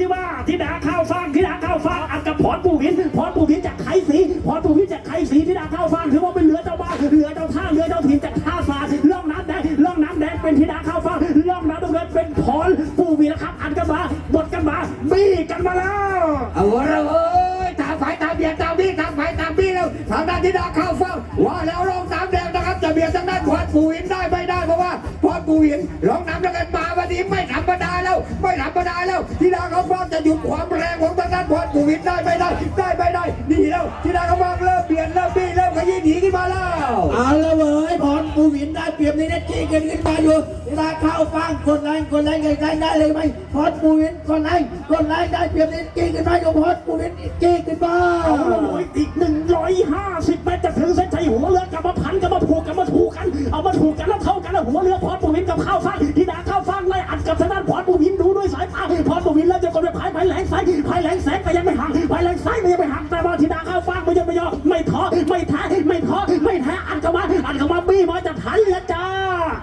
ที่ว่าทิดาข้าวฟ่างทิดาข้าวฟ่างอันกับพรปู่วินพรปู่วินจากไขสีพรปู่วินจากไขสีทิดาข้าวฟ่างถือว่าเป็นเหลือเจ้าบ้านเหลือเจ้าท่าเหลือเจ้าถิ่นจากท่าสาล่องน้ำแดงล่องน้ำแดงเป็นทิดาข้าวฟ่างล่องน้ำดำเนินเป็นพรปู่วินนะครับอันกันมาบดกันมาบี้กันมาแล้วเอาละเอ้ยตามฝ่ายตามเบียดตามบี้ตามฝ่ายตามบี้แล้วทางด้านธิดาข้าเฝ้าว่าแล้วรองน้ำแดงนะครับจะเบียดทางด้านพรปูหินได้ ไม่ได้เพราะว่าพรปูหินรองน้ำแดงมาวันนี้ไม่ธรรมดาแล้วไม่ธรรมดาแล้วธิดาเข้าเฝ้าจะหยุดความแรงของทางด้านพรปูหินได้ไม่ได้ได้ไม่ได้ดีแล้วธิดาเข้าเฝ้าเริ่มเบียดเริ่มบี้เริ่มขยี้หนีขึ้นมาแล้วเอาละเว้ยพรปูวินได้เปรียบในนัดจี้กันขึ้นมาอยู่เวลาเข้าฟังกดไลค์กดไลค์ใกล้ๆได้เลยไหมพรปูวินกดไลค์กดไลค์ได้เปรียบในนัดจี้กันมาอยู่พรปูวินจี้ขึ้นมาเอาละโว้ยอีกหนึ่ง กันแล้วเท่ากันแล้วหัวเรือพรปู่วินกับข้าวฟ่างทิดาข้าวฟ่างไล่อัดกับทางด้านพรปู่วินดูด้วยสายตาพรปู่วินแล้วจะกดไปพายพายแหลงซ้ายพายแหลงแสงก็ยังไม่ห่างพายแหลงซ้ายก็ยังไม่ห่างแต่ว่าทิดาข้าวฟ่างไม่ยอมไม่ยอมไม่ท้อไม่แท้ไม่ท้อไม่แท้อัดเข้ามาอัดเข้ามาบี้มาจะทันแล้วจ้า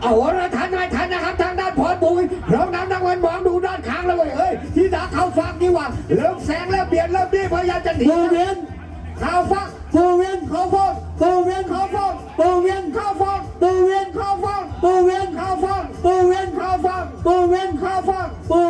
เอาละทันไม่ทันนะครับทางด้านพรปูหินรองน้ำนักวันมองดูด้านข้างแล้วเว้ยเฮ้ยธิดาข้าวฟังนี่ว่าเริ่มแซงแล้วเบียดเริ่มบี้พยายามจะหนีปูวินข้าวินเข้าฟังปูวินข้าวินเข้าฟัง Five, five, four.